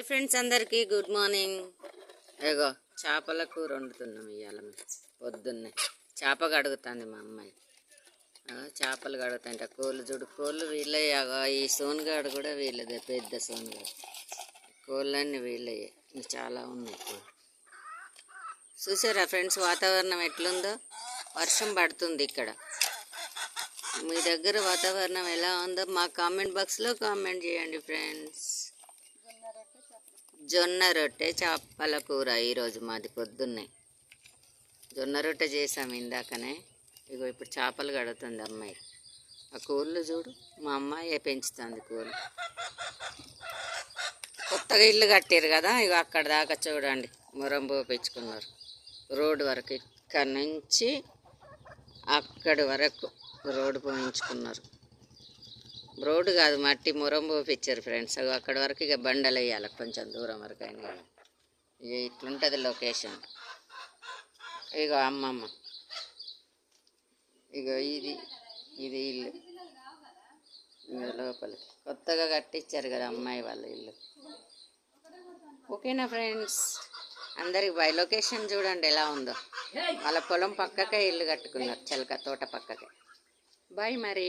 Hi friends అందరికీ good morning. ఏగో చేపల కూర వండుతున్నాం ఇవాళ పొద్దున్నే. చేప కడుగుతుంది మా అమ్మాయి. చేపలు కడుగుతాయంట కోళ్ళు చూడు కోళ్ళు వీళ్ళే అగో ఈ సోన్గాడు కూడా వీళ్ళదే పెద్ద సోన్గాడు కోళ్ళన్నీ వీళ్ళయ్యే చాలా ఉన్నాయి కోళ్ళు. చూసారా ఫ్రెండ్స్ వాతావరణం ఎట్లుందో? వర్షం పడుతుంది ఇక్కడ. మీ దగ్గర వాతావరణం ఎలా ఉందో మా కామెంట్ బాక్స్లో కామెంట్ చేయండి ఫ్రెండ్స్. జొన్న రొట్టె చేపల కూర ఈరోజు మాది పొద్దున్నే. జొన్న రొట్టె చేసాము ఇందాకనే. ఇగో ఇప్పుడు చేపలు కడుతుంది అమ్మాయి. ఆ కూరలు చూడు మా అమ్మాయి పెంచుతుంది కూరలు. కొత్తగా ఇల్లు కట్టారు కదా ఇగో అక్కడ దాకా చూడండి మొరం పోపించుకున్నారు రోడ్డు వరకు ఇక్కడ నుంచి అక్కడి వరకు రోడ్డు పోయించుకున్నారు. రోడ్డు కాదు మట్టి మురం పోపించారు ఫ్రెండ్స్ అక్కడ వరకు ఇక బండలు వేయాలి కొంచెం దూరం వరకు అయినా ఇక. ఇట్లుంటుంది లొకేషన్ ఇగో అమ్మమ్మ. ఇగో ఇది ఇది ఇల్లు. లోపలికి. కొత్తగా కట్టించారు కదా అమ్మాయి వాళ్ళ ఇల్లు. ఓకేనా ఫ్రెండ్స్ అందరికి బై లొకేషన్ చూడండి ఎలా ఉందో. వాళ్ళ పొలం పక్కకే ఇల్లు కట్టుకున్నారు చిలక తోట పక్కకే. బాయ్ మరి.